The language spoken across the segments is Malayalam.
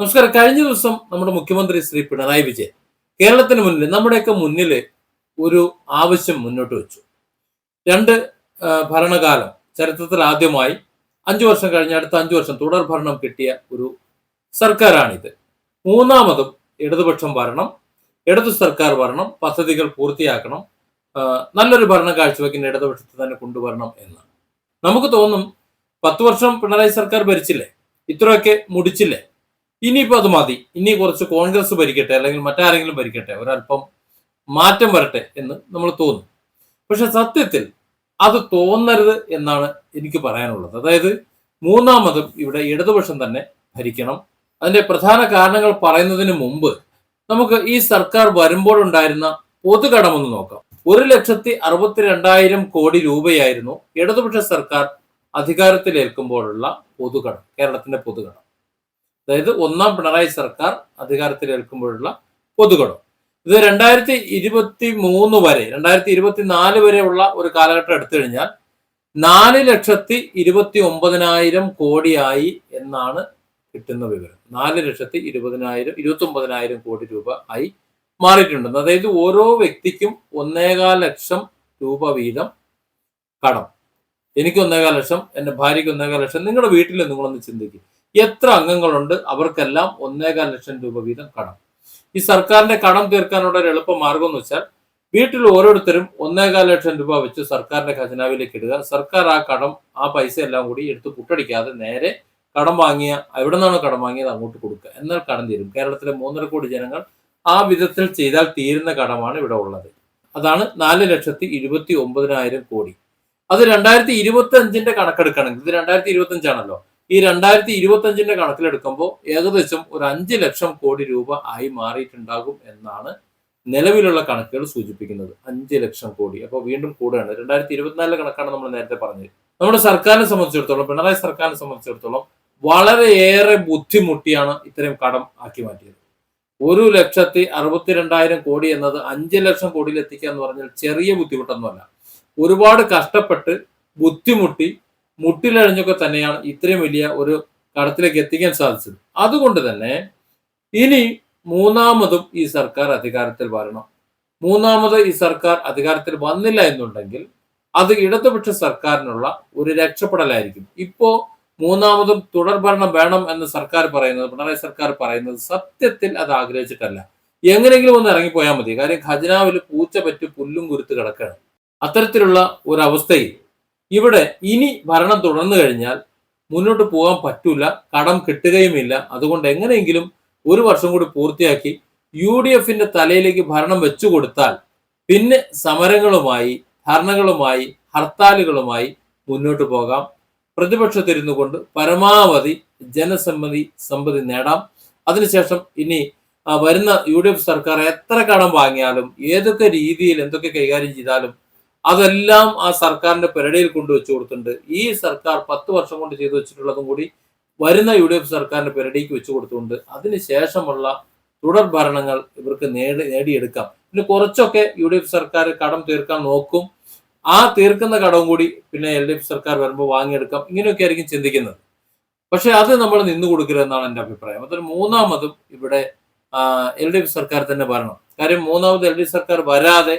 നമസ്കാരം. കഴിഞ്ഞ ദിവസം നമ്മുടെ മുഖ്യമന്ത്രി ശ്രീ പിണറായി വിജയൻ കേരളത്തിന് മുന്നിൽ നമ്മുടെയൊക്കെ മുന്നിൽ ഒരു ആവശ്യം മുന്നോട്ട് വെച്ചു. രണ്ട് ഭരണകാലം ചരിത്രത്തിൽ ആദ്യമായി അഞ്ചു വർഷം കഴിഞ്ഞ അടുത്ത അഞ്ചു വർഷം തുടർ ഭരണം കിട്ടിയ ഒരു സർക്കാരാണിത്. മൂന്നാമതും ഇടതുപക്ഷം ഭരണം ഇടതു സർക്കാർ ഭരണം പദ്ധതികൾ പൂർത്തിയാക്കണം നല്ലൊരു ഭരണം കാഴ്ചവെക്കുന്ന ഇടതുപക്ഷത്തെ തന്നെ കൊണ്ടുവരണം എന്ന് നമുക്ക് തോന്നും പത്ത് വർഷം പിണറായി സർക്കാർ ഭരിച്ചില്ലേ? ഇത്രയൊക്കെ മുടിച്ചില്ലേ? ഇനിയിപ്പോ അത് മതി. ഇനി കുറച്ച് കോൺഗ്രസ് ഭരിക്കട്ടെ അല്ലെങ്കിൽ മറ്റാരെങ്കിലും ഭരിക്കട്ടെ ഒരല്പം മാറ്റം വരട്ടെ എന്ന് നമ്മൾ തോന്നും. പക്ഷെ സത്യത്തിൽ അത് തോന്നരുത് എന്നാണ് എനിക്ക് പറയാനുള്ളത്. അതായത് മൂന്നാമതും ഇവിടെ ഇടതുപക്ഷം തന്നെ ഭരിക്കണം. അതിന്റെ പ്രധാന കാരണങ്ങൾ പറയുന്നതിന് മുമ്പ് നമുക്ക് ഈ സർക്കാർ വരുമ്പോഴുണ്ടായിരുന്ന പൊതുകടമൊന്ന് നോക്കാം. ഒരു ലക്ഷത്തി അറുപത്തിരണ്ടായിരം കോടി രൂപയായിരുന്നു ഇടതുപക്ഷ സർക്കാർ അധികാരത്തിലേൽക്കുമ്പോഴുള്ള പൊതുകടം കേരളത്തിന്റെ പൊതുകടം. അതായത് ഒന്നാം പിണറായി സർക്കാർ അധികാരത്തിലേൽക്കുമ്പോഴുള്ള പൊതുകടം ഇത് രണ്ടായിരത്തി ഇരുപത്തി മൂന്ന് വരെ രണ്ടായിരത്തി ഇരുപത്തി നാല് വരെയുള്ള ഒരു കാലഘട്ടം എടുത്തു കഴിഞ്ഞാൽ നാല് ലക്ഷത്തി ഇരുപത്തി ഒമ്പതിനായിരം കോടിയായി എന്നാണ് കിട്ടുന്ന വിവരം. നാല് ലക്ഷത്തി ഇരുപതിനായിരം ഇരുപത്തി ഒമ്പതിനായിരം കോടി രൂപ ആയി മാറിയിട്ടുണ്ട്. അതായത് ഓരോ വ്യക്തിക്കും ഒന്നേകാൽ ലക്ഷം രൂപ വീതം കടം. എനിക്ക് ഒന്നേകാൽ ലക്ഷം എന്റെ ഭാര്യയ്ക്ക് ഒന്നേകാൽ ലക്ഷം നിങ്ങളുടെ വീട്ടിൽ നിങ്ങളൊന്ന് ചിന്തിക്കും. എത്ര അംഗങ്ങളുണ്ട്? അവർക്കെല്ലാം ഒന്നേകാൽ ലക്ഷം രൂപ വീതം കടം. ഈ സർക്കാരിന്റെ കടം തീർക്കാനുള്ള ഒരു എളുപ്പ മാർഗം എന്ന് വെച്ചാൽ വീട്ടിൽ ഓരോരുത്തരും ഒന്നേകാൽ ലക്ഷം രൂപ വെച്ച് സർക്കാരിന്റെ ഖജനാവിലേക്ക് ഇടുക. സർക്കാർ ആ കടം ആ പൈസ എല്ലാം കൂടി എടുത്ത് പുട്ടടിക്കാതെ നേരെ കടം വാങ്ങിയ എവിടെ നിന്നാണ് കടം വാങ്ങിയത് അങ്ങോട്ട് കൊടുക്കുക. എന്നാൽ കടം തീരും. കേരളത്തിലെ മൂന്നര കോടി ജനങ്ങൾ ആ വിധത്തിൽ ചെയ്താൽ തീരുന്ന കടമാണ് ഇവിടെ ഉള്ളത്. അതാണ് നാല് ലക്ഷത്തി ഇരുപത്തി ഒമ്പതിനായിരം കോടി. അത് രണ്ടായിരത്തി ഇരുപത്തി അഞ്ചിന്റെ കണക്കെടുക്കുകയാണെങ്കിൽ ഇത് രണ്ടായിരത്തി ഇരുപത്തി അഞ്ചാണല്ലോ ഈ രണ്ടായിരത്തി ഇരുപത്തി അഞ്ചിന്റെ കണക്കിലെടുക്കുമ്പോൾ ഏകദേശം ഒരു അഞ്ച് ലക്ഷം കോടി രൂപ ആയി മാറിയിട്ടുണ്ടാകും എന്നാണ് നിലവിലുള്ള കണക്കുകൾ സൂചിപ്പിക്കുന്നത്. അഞ്ച് ലക്ഷം കോടി. അപ്പോൾ വീണ്ടും കൂടുകയാണ്. രണ്ടായിരത്തി ഇരുപത്തിനാലിലെ കണക്കാണ് നമ്മൾ നേരത്തെ പറഞ്ഞത്. നമ്മുടെ സർക്കാരിനെ സംബന്ധിച്ചിടത്തോളം പിണറായി സർക്കാരിനെ സംബന്ധിച്ചിടത്തോളം വളരെയേറെ ബുദ്ധിമുട്ടിയാണ് ഇത്രയും കടം ആക്കി മാറ്റിയത്. ഒരു ലക്ഷത്തി അറുപത്തിരണ്ടായിരം കോടി എന്നത് അഞ്ച് ലക്ഷം കോടിയിൽ എത്തിക്കുക എന്ന് പറഞ്ഞാൽ ചെറിയ ബുദ്ധിമുട്ടൊന്നുമല്ല. ഒരുപാട് കഷ്ടപ്പെട്ട് ബുദ്ധിമുട്ടി മുട്ടിലഴിഞ്ഞൊക്കെ തന്നെയാണ് ഇത്രയും വലിയ ഒരു കടത്തിലേക്ക് എത്തിക്കാൻ സാധിച്ചത്. അതുകൊണ്ട് തന്നെ ഇനി മൂന്നാമതും ഈ സർക്കാർ അധികാരത്തിൽ വരണം. മൂന്നാമത് ഈ സർക്കാർ അധികാരത്തിൽ വന്നില്ല എന്നുണ്ടെങ്കിൽ അത് ഇടതുപക്ഷ സർക്കാരിനുള്ള ഒരു രക്ഷപ്പെടലായിരിക്കും. ഇപ്പോ മൂന്നാമതും തുടർ ഭരണം വേണം എന്ന് സർക്കാർ പറയുന്നത് പിണറായി സർക്കാർ പറയുന്നത് സത്യത്തിൽ അത് ആഗ്രഹിച്ചിട്ടല്ല. എങ്ങനെയെങ്കിലും ഒന്ന് ഇറങ്ങിപ്പോയാൽ മതി. കാര്യം ഖജനാവിൽ പൂച്ച പറ്റി പുല്ലും കുരുത്ത് കിടക്കുകയാണ്. അത്തരത്തിലുള്ള ഒരവസ്ഥയിൽ ഇവിടെ ഇനി ഭരണം തുടർന്നു കഴിഞ്ഞാൽ മുന്നോട്ട് പോകാൻ പറ്റൂല കടം കിട്ടുകയുമില്ല. അതുകൊണ്ട് എങ്ങനെയെങ്കിലും ഒരു വർഷം കൂടി പൂർത്തിയാക്കി യു ഡി എഫിന്റെ തലയിലേക്ക് ഭരണം വെച്ചു കൊടുത്താൽ പിന്നെ സമരങ്ങളുമായി ധർണകളുമായി ഹർത്താലുകളുമായി മുന്നോട്ട് പോകാം. പ്രതിപക്ഷത്തിരുന്നു കൊണ്ട് പരമാവധി ജനസമ്മതി സമ്മതി നേടാം. അതിനുശേഷം ഇനി വരുന്ന യു സർക്കാർ എത്ര കടം വാങ്ങിയാലും ഏതൊക്കെ രീതിയിൽ എന്തൊക്കെ കൈകാര്യം ചെയ്താലും അതെല്ലാം ആ സർക്കാരിന്റെ പെരടിയിൽ കൊണ്ടുവച്ചു കൊടുത്തിട്ടുണ്ട്. ഈ സർക്കാർ പത്ത് വർഷം കൊണ്ട് ചെയ്തു വെച്ചിട്ടുള്ളതും കൂടി വരുന്ന യു ഡി എഫ് സർക്കാരിന്റെ പെരടിക്ക് വെച്ചു കൊടുത്തുകൊണ്ട് അതിനുശേഷമുള്ള തുടർ ഭരണങ്ങൾ ഇവർക്ക് നേടി നേടിയെടുക്കാം. പിന്നെ കുറച്ചൊക്കെ യു ഡി എഫ് സർക്കാർ കടം തീർക്കാൻ നോക്കും. ആ തീർക്കുന്ന കടവും കൂടി പിന്നെ എൽ ഡി എഫ് സർക്കാർ വരുമ്പോൾ വാങ്ങിയെടുക്കാം. ഇങ്ങനെയൊക്കെ ആയിരിക്കും ചിന്തിക്കുന്നത്. പക്ഷെ അത് നമ്മൾ നിന്നു കൊടുക്കരുതെന്നാണ് എന്റെ അഭിപ്രായം. അതൊരു മൂന്നാമതും ഇവിടെ എൽ ഡി എഫ് സർക്കാർ തന്നെ വരണം കാര്യം മൂന്നാമത് എൽ ഡി എഫ് സർക്കാർ വരാതെ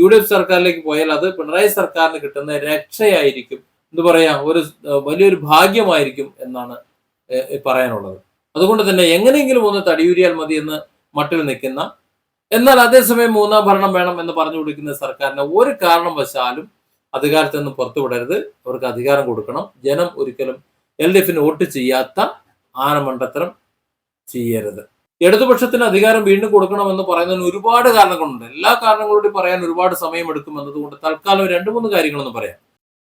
യു ഡി എഫ് സർക്കാരിലേക്ക് പോയാൽ അത് പിണറായി സർക്കാരിന് കിട്ടുന്ന രക്ഷയായിരിക്കും. എന്ത് പറയാ ഒരു വലിയൊരു ഭാഗ്യമായിരിക്കും എന്നാണ് പറയാനുള്ളത്. അതുകൊണ്ട് തന്നെ എങ്ങനെയെങ്കിലും ഒന്ന് തടിയൂരിയാൽ മതി എന്ന് മട്ടിൽ നിൽക്കുന്ന എന്നാൽ അതേസമയം മൂന്നാം ഭരണം വേണം എന്ന് പറഞ്ഞു കൊടുക്കുന്ന സർക്കാരിനെ ഒരു കാരണവശാലും അധികാരത്തിൽ നിന്ന് പുറത്തുവിടരുത് അവർക്ക് അധികാരം കൊടുക്കണം. ജനം ഒരിക്കലും എൽ ഡി എഫിന് വോട്ട് ചെയ്യാത്ത ആനമണ്ടത്തരം ചെയ്യരുത്. ഇടതുപക്ഷത്തിന് അധികാരം വീണ്ടും കൊടുക്കണമെന്ന് പറയുന്നതിന് ഒരുപാട് കാരണങ്ങളുണ്ട്. എല്ലാ കാരണങ്ങളോടും പറയാൻ ഒരുപാട് സമയം എടുക്കും എന്നതുകൊണ്ട് തൽക്കാലം രണ്ട് മൂന്ന് കാര്യങ്ങളൊന്നും പറയാം.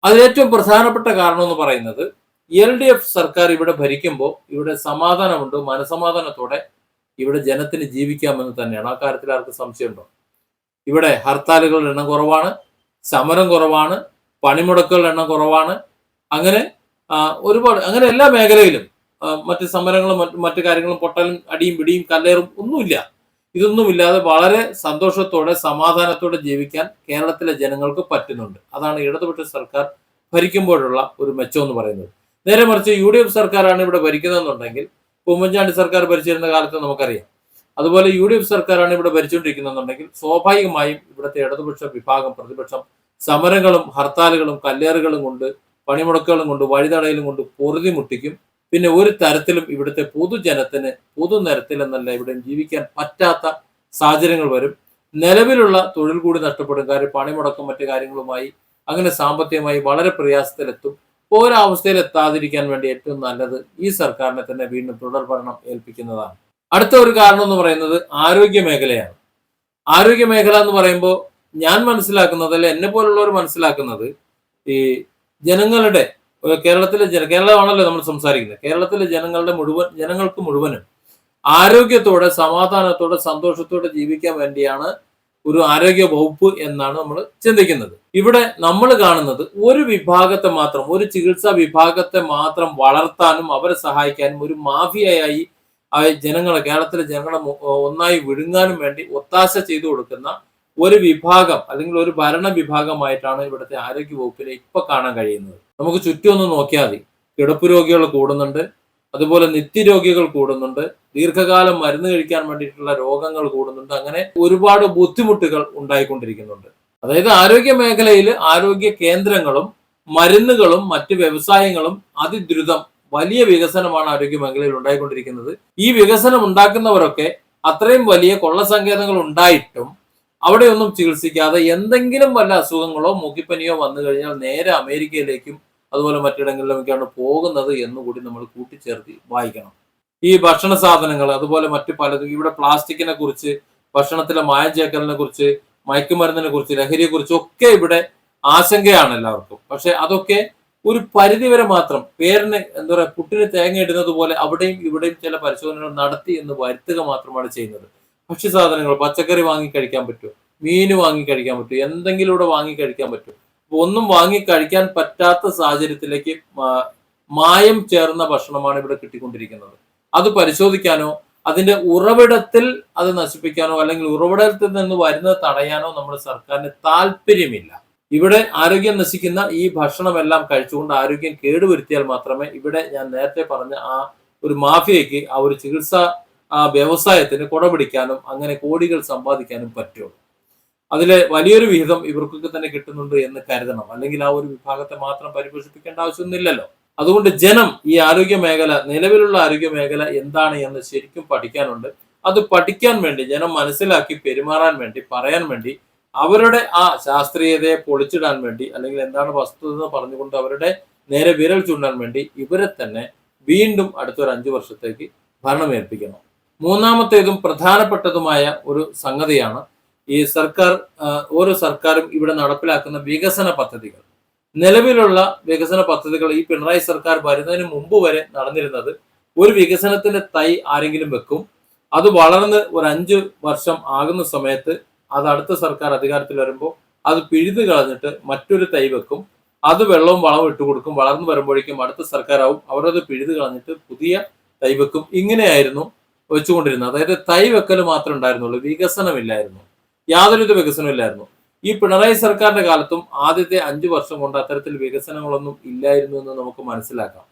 അതിലേറ്റവും പ്രധാനപ്പെട്ട കാരണം എന്ന് പറയുന്നത് എൽ ഡി എഫ് സർക്കാർ ഇവിടെ ഭരിക്കുമ്പോൾ ഇവിടെ സമാധാനമുണ്ട് മനസമാധാനത്തോടെ ഇവിടെ ജനത്തിന് ജീവിക്കാമെന്ന് തന്നെയാണ്. ആ കാര്യത്തിൽ ആർക്ക് സംശയമുണ്ടോ? ഇവിടെ ഹർത്താലുകളുടെ എണ്ണം കുറവാണ് സമരം കുറവാണ് പണിമുടക്കുകളുടെ എണ്ണം കുറവാണ്. അങ്ങനെ ഒരുപാട് അങ്ങനെ എല്ലാ മേഖലയിലും മറ്റ് സമരങ്ങളും മറ്റ് മറ്റു കാര്യങ്ങളും പൊട്ടലും അടിയും പിടിയും കല്ലേറും ഒന്നുമില്ല. ഇതൊന്നുമില്ലാതെ വളരെ സന്തോഷത്തോടെ സമാധാനത്തോടെ ജീവിക്കാൻ കേരളത്തിലെ ജനങ്ങൾക്ക് പറ്റുന്നുണ്ട്. അതാണ് ഇടതുപക്ഷ സർക്കാർ ഭരിക്കുമ്പോഴുള്ള ഒരു മെച്ചം എന്ന് പറയുന്നത്. നേരെ മറിച്ച് യു ഡി എഫ് സർക്കാരാണ് ഇവിടെ ഭരിക്കുന്നതെന്നുണ്ടെങ്കിൽ ഉമ്മൻചാണ്ടി സർക്കാർ ഭരിച്ചിരുന്ന കാലത്ത് നമുക്കറിയാം. അതുപോലെ യു ഡി എഫ് സർക്കാരാണ് ഇവിടെ ഭരിച്ചുകൊണ്ടിരിക്കുന്നതെന്നുണ്ടെങ്കിൽ സ്വാഭാവികമായും ഇവിടുത്തെ ഇടതുപക്ഷ വിഭാഗം പ്രതിപക്ഷം സമരങ്ങളും ഹർത്താലുകളും കല്ലേറുകളും കൊണ്ട് പണിമുടക്കുകളും കൊണ്ട് വഴിതടയലും കൊണ്ട് പൊറുതി മുട്ടിക്കും. പിന്നെ ഒരു തരത്തിലും ഇവിടുത്തെ പൊതുജനത്തിന് പൊതുനിരത്തിൽ എന്നല്ല ഇവിടെ ജീവിക്കാൻ പറ്റാത്ത സാഹചര്യങ്ങൾ വരും. നിലവിലുള്ള തൊഴിൽ കൂടി നഷ്ടപ്പെടും. കാര്യം പണിമുടക്കം മറ്റു കാര്യങ്ങളുമായി അങ്ങനെ സാമ്പത്തികമായി വളരെ പ്രയാസത്തിലെത്തും. ഒരവസ്ഥയിൽ എത്താതിരിക്കാൻ വേണ്ടി ഏറ്റവും നല്ലത് ഈ സർക്കാരിനെ തന്നെ വീണ്ടും തുടർ ഭരണം ഏൽപ്പിക്കുന്നതാണ്. അടുത്ത ഒരു കാരണം എന്ന് പറയുന്നത് ആരോഗ്യ മേഖലയാണ്. ആരോഗ്യ മേഖല എന്ന് പറയുമ്പോൾ ഞാൻ മനസ്സിലാക്കുന്നത് അല്ലെ എന്നെ പോലുള്ളവർ മനസ്സിലാക്കുന്നത് ഈ ജനങ്ങളുടെ കേരളത്തിലെ ജന കേരളമാണല്ലോ നമ്മൾ സംസാരിക്കുന്നത്. കേരളത്തിലെ ജനങ്ങളുടെ മുഴുവൻ ജനങ്ങൾക്ക് മുഴുവനും ആരോഗ്യത്തോടെ സമാധാനത്തോടെ സന്തോഷത്തോടെ ജീവിക്കാൻ വേണ്ടിയാണ് ഒരു ആരോഗ്യ വകുപ്പ് എന്നാണ് നമ്മൾ ചിന്തിക്കുന്നത്. ഇവിടെ നമ്മൾ കാണുന്നത് ഒരു വിഭാഗത്തെ മാത്രം ഒരു ചികിത്സാ വിഭാഗത്തെ മാത്രം വളർത്താനും അവരെ സഹായിക്കാനും ഒരു മാഫിയയായി ജനങ്ങളെ കേരളത്തിലെ ജനങ്ങളെ ഒന്നായി വിഴുങ്ങാനും വേണ്ടി ഒത്താശ ചെയ്തു കൊടുക്കുന്ന ഒരു വിഭാഗം അല്ലെങ്കിൽ ഒരു ഭരണ വിഭാഗമായിട്ടാണ് ഇവിടുത്തെ ആരോഗ്യ വകുപ്പിനെ ഇപ്പൊ കാണാൻ കഴിയുന്നത്. നമുക്ക് ചുറ്റും ഒന്ന് നോക്കിയാൽ മതി. കിടപ്പ് രോഗികൾ കൂടുന്നുണ്ട്. അതുപോലെ നിത്യരോഗികൾ കൂടുന്നുണ്ട്. ദീർഘകാലം മരുന്ന് കഴിക്കാൻ വേണ്ടിയിട്ടുള്ള രോഗങ്ങൾ കൂടുന്നുണ്ട്. അങ്ങനെ ഒരുപാട് ബുദ്ധിമുട്ടുകൾ ഉണ്ടായിക്കൊണ്ടിരിക്കുന്നുണ്ട്. അതായത് ആരോഗ്യ മേഖലയിൽ ആരോഗ്യ കേന്ദ്രങ്ങളും മരുന്നുകളും മറ്റ് വ്യവസായങ്ങളും അതിദ്രുതം വലിയ വികസനമാണ് ആരോഗ്യ മേഖലയിൽ ഉണ്ടായിക്കൊണ്ടിരിക്കുന്നത്. ഈ വികസനം ഉണ്ടാക്കുന്നവരൊക്കെ അത്രയും വലിയ കൊള്ള കൊള്ളസങ്കേതങ്ങൾ ഉണ്ടായിട്ടും അവിടെയൊന്നും ചികിത്സിക്കാതെ എന്തെങ്കിലും വല്ല അസുഖങ്ങളോ മൂക്കിപ്പനിയോ വന്നു കഴിഞ്ഞാൽ നേരെ അമേരിക്കയിലേക്കും അതുപോലെ മറ്റിടങ്ങളിലുമൊക്കെയാണ് പോകുന്നത് എന്നുകൂടി നമ്മൾ കൂട്ടിച്ചേർത്ത് വായിക്കണം. ഈ ഭക്ഷണ സാധനങ്ങൾ അതുപോലെ മറ്റു പലതും ഇവിടെ പ്ലാസ്റ്റിക്കിനെ കുറിച്ച് ഭക്ഷണത്തിലെ മായം ചേക്കലിനെ കുറിച്ച് മയക്കുമരുന്നിനെ കുറിച്ച് ലഹരിയെ കുറിച്ച് ഒക്കെ ഇവിടെ ആശങ്കയാണ് എല്ലാവർക്കും. പക്ഷെ അതൊക്കെ ഒരു പരിധിവരെ മാത്രം പേരിന് എന്താ പറയുക പുട്ടിന് തേങ്ങ ഇടുന്നത് പോലെ അവിടെയും ഇവിടെയും ചില പരിശോധനകൾ നടത്തി എന്ന് വരുത്തുക മാത്രമാണ് ചെയ്യുന്നത്. ഭക്ഷ്യ സാധനങ്ങൾ പച്ചക്കറി വാങ്ങി കഴിക്കാൻ പറ്റും മീൻ വാങ്ങി കഴിക്കാൻ പറ്റും എന്തെങ്കിലും ഇവിടെ വാങ്ങി കഴിക്കാൻ പറ്റും അപ്പൊ ഒന്നും വാങ്ങി കഴിക്കാൻ പറ്റാത്ത സാഹചര്യത്തിലേക്ക് മായം ചേർന്ന ഭക്ഷണമാണ് ഇവിടെ കിട്ടിക്കൊണ്ടിരിക്കുന്നത്. അത് പരിശോധിക്കാനോ അതിന്റെ ഉറവിടത്തിൽ അത് നശിപ്പിക്കാനോ അല്ലെങ്കിൽ ഉറവിടത്തിൽ നിന്ന് വരുന്നത് തടയാനോ നമ്മുടെ സർക്കാരിന് താല്പര്യമില്ല. ഇവിടെ ആരോഗ്യം നശിക്കുന്ന ഈ ഭക്ഷണമെല്ലാം കഴിച്ചുകൊണ്ട് ആരോഗ്യം കേടുവരുത്തിയാൽ മാത്രമേ ഇവിടെ ഞാൻ നേരത്തെ പറഞ്ഞ ആ ഒരു മാഫിയയ്ക്ക് ആ ഒരു ചികിത്സാ ആ വ്യവസായത്തിന് കുടപിടിക്കാനും അങ്ങനെ കോടികൾ സമ്പാദിക്കാനും പറ്റുള്ളൂ. അതിലെ വലിയൊരു വിഹിതം ഇവർക്കൊക്കെ തന്നെ കിട്ടുന്നുണ്ട് എന്ന് കരുതണം. അല്ലെങ്കിൽ ആ ഒരു വിഭാഗത്തെ മാത്രം പരിപോഷിപ്പിക്കേണ്ട ആവശ്യമൊന്നുമില്ലല്ലോ. അതുകൊണ്ട് ജനം ഈ ആരോഗ്യ മേഖല നിലവിലുള്ള ആരോഗ്യ മേഖല എന്താണ് എന്ന് ശരിക്കും പഠിക്കാനുണ്ട്. അത് പഠിക്കാൻ വേണ്ടി ജനം മനസ്സിലാക്കി പെരുമാറാൻ വേണ്ടി പറയാൻ വേണ്ടി അവരുടെ ആ ശാസ്ത്രീയതയെ പൊളിച്ചിടാൻ വേണ്ടി അല്ലെങ്കിൽ എന്താണ് വസ്തുത എന്ന് പറഞ്ഞുകൊണ്ട് അവരുടെ നേരെ വിരൽ ചൂണ്ടാൻ വേണ്ടി ഇവരെ തന്നെ വീണ്ടും അടുത്തൊരു അഞ്ചു വർഷത്തേക്ക് ഭരണമേൽപ്പിക്കണം. മൂന്നാമത്തേതും പ്രധാനപ്പെട്ടതുമായ ഒരു സംഗതിയാണ് ഈ സർക്കാർ ഓരോ സർക്കാരും ഇവിടെ നടപ്പിലാക്കുന്ന വികസന പദ്ധതികൾ. നിലവിലുള്ള വികസന പദ്ധതികൾ ഈ പിണറായി സർക്കാർ വരുന്നതിന് മുമ്പ് വരെ നടന്നിരുന്നത് ഒരു വികസനത്തിന്റെ തൈ ആരെങ്കിലും വെക്കും അത് വളർന്ന് ഒരു അഞ്ച് വർഷം ആകുന്ന സമയത്ത് അത് അടുത്ത സർക്കാർ അധികാരത്തിൽ വരുമ്പോൾ അത് പിഴുതു കളഞ്ഞിട്ട് മറ്റൊരു തൈ വെക്കും. അത് വെള്ളവും വളവും ഇട്ട് കൊടുക്കും. വളർന്നു വരുമ്പോഴേക്കും അടുത്ത സർക്കാരാവും അവരത് പിഴുതു കളഞ്ഞിട്ട് പുതിയ തൈ വെക്കും. ഇങ്ങനെയായിരുന്നു വെച്ചുകൊണ്ടിരുന്നത് അതായത് തൈ വെക്കൽ മാത്രമേ ഉണ്ടായിരുന്നുള്ളൂ വികസനമില്ലായിരുന്നു. യാതൊരുവിധ വികസനവും ഇല്ലായിരുന്നു ഈ പിണറായി സർക്കാരിന്റെ കാലത്തും ആദ്യത്തെ അഞ്ചു വർഷം കൊണ്ട് അത്തരത്തിൽ വികസനങ്ങളൊന്നും ഇല്ലായിരുന്നു എന്ന് നമുക്ക് മനസ്സിലാക്കാം.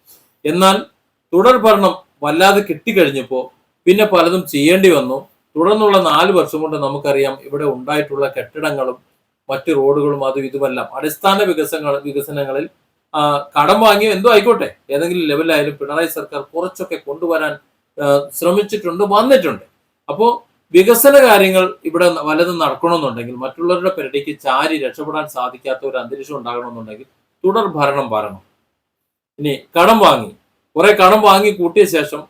എന്നാൽ തുടർ ഭരണം വല്ലാതെ കിട്ടിക്കഴിഞ്ഞപ്പോൾ പിന്നെ പലതും ചെയ്യേണ്ടി വന്നു. തുടർന്നുള്ള നാല് വർഷം കൊണ്ട് നമുക്കറിയാം ഇവിടെ ഉണ്ടായിട്ടുള്ള കെട്ടിടങ്ങളും മറ്റ് റോഡുകളും അതും ഇതുമെല്ലാം അടിസ്ഥാന വികസനങ്ങൾ വികസനങ്ങളിൽ കടം വാങ്ങിയോ എന്തോ ആയിക്കോട്ടെ. ഏതെങ്കിലും ലെവലായാലും പിണറായി സർക്കാർ കുറച്ചൊക്കെ കൊണ്ടുവരാൻ ശ്രമിച്ചിട്ടുണ്ട് വന്നിട്ടുണ്ട്. അപ്പോൾ വികസന കാര്യങ്ങൾ ഇവിടെ വലതും നടക്കണമെന്നുണ്ടെങ്കിൽ മറ്റുള്ളവരുടെ പെരടിക്ക് ചാരി രക്ഷപ്പെടാൻ സാധിക്കാത്ത ഒരു അന്തരീക്ഷം ഉണ്ടാകണമെന്നുണ്ടെങ്കിൽ തുടർ ഭരണം വരണം ഇനി കടം വാങ്ങി കുറെ കടം വാങ്ങി കൂട്ടിയ ശേഷം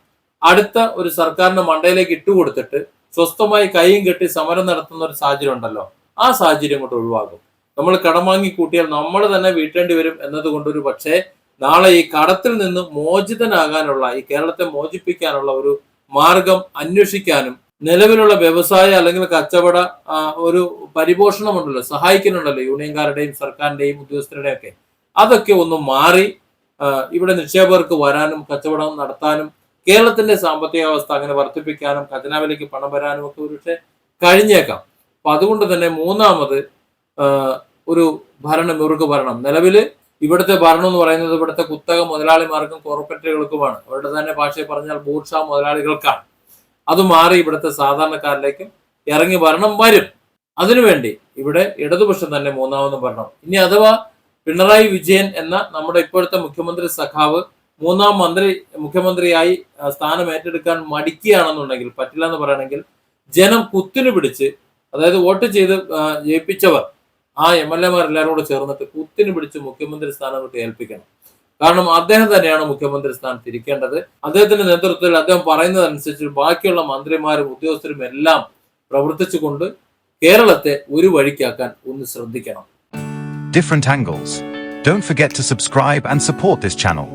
അടുത്ത ഒരു സർക്കാരിന്റെ മണ്ടയിലേക്ക് ഇട്ടുകൊടുത്തിട്ട് സ്വസ്ഥമായി കൈയും കെട്ടി സമരം നടത്തുന്ന ഒരു സാഹചര്യം ഉണ്ടല്ലോ. ആ സാഹചര്യം കൊണ്ട് ഒഴിവാകും നമ്മൾ കടം വാങ്ങി കൂട്ടിയാൽ നമ്മൾ തന്നെ വീട്ടേണ്ടി വരും എന്നതുകൊണ്ട് ഒരു പക്ഷേ നാളെ ഈ കടത്തിൽ നിന്ന് മോചിതനാകാനുള്ള ഈ കേരളത്തെ മോചിപ്പിക്കാനുള്ള ഒരു മാർഗം അന്വേഷിക്കാനും നിലവിലുള്ള വ്യവസായ അല്ലെങ്കിൽ കച്ചവട ഒരു ഒരു പരിപോഷണമുണ്ടല്ലോ സഹായിക്കുന്നുണ്ടല്ലോ യൂണിയൻകാരുടെയും സർക്കാരിന്റെയും ഉദ്യോഗസ്ഥരുടെയും ഒക്കെ അതൊക്കെ ഒന്ന് മാറി ഇവിടെ നിക്ഷേപകർക്ക് വരാനും കച്ചവടം നടത്താനും കേരളത്തിന്റെ സാമ്പത്തിക അവസ്ഥ അങ്ങനെ വർദ്ധിപ്പിക്കാനും ഖജനാവിലേക്ക് പണം വരാനും ഒക്കെ ഒരു പക്ഷേ കഴിഞ്ഞേക്കാം. അപ്പൊ അതുകൊണ്ട് തന്നെ മൂന്നാമത് ഒരു ഭരണം ഇവർക്ക് ഭരണം. നിലവിൽ ഇവിടുത്തെ ഭരണം എന്ന് പറയുന്നത് ഇവിടുത്തെ കുത്തക മുതലാളിമാർക്കും കോർപ്പറേറ്റുകൾക്കുമാണ് അവരുടെ തന്നെ ഭാഷയിൽ പറഞ്ഞാൽ ബൂർഷ മുതലാളികൾക്കാണ്. അത് മാറി ഇവിടുത്തെ സാധാരണക്കാരിലേക്കും ഇറങ്ങി ഭരണം വരും. അതിനുവേണ്ടി ഇവിടെ ഇടതുപക്ഷം തന്നെ മൂന്നാമതും ഭരണം ഇനി അഥവാ പിണറായി വിജയൻ എന്ന നമ്മുടെ ഇപ്പോഴത്തെ മുഖ്യമന്ത്രി സഖാവ് മൂന്നാം മന്ത്രി മുഖ്യമന്ത്രിയായി സ്ഥാനം ഏറ്റെടുക്കാൻ മടിക്കുകയാണെന്നുണ്ടെങ്കിൽ പറ്റില്ല എന്ന് പറയണമെങ്കിൽ ജനം കുത്തിനു പിടിച്ച് അതായത് വോട്ട് ചെയ്ത് ജയിപ്പിച്ചവർ ആ എം എൽ എമാർ എല്ലാവരും കൂടെ ചേർന്നിട്ട് കുത്തിന് പിടിച്ച് മുഖ്യമന്ത്രി സ്ഥാനം കൊണ്ട് ഏൽപ്പിക്കണം കാരണം അദ്ദേഹം തന്നെയാണ് മുഖ്യമന്ത്രി സ്ഥാനം തിരിക്കേണ്ടത് അദ്ദേഹത്തിന്റെ നേതൃത്വത്തിൽ അദ്ദേഹം പറയുന്നതനുസരിച്ച് ബാക്കിയുള്ള മന്ത്രിമാരും ഉദ്യോഗസ്ഥരും എല്ലാം പ്രവർത്തിച്ചുകൊണ്ട് കേരളത്തെ ഒരു വഴിക്കാക്കാൻ ഒന്ന് ശ്രദ്ധിക്കണം different angles. Don't forget to subscribe and support this channel.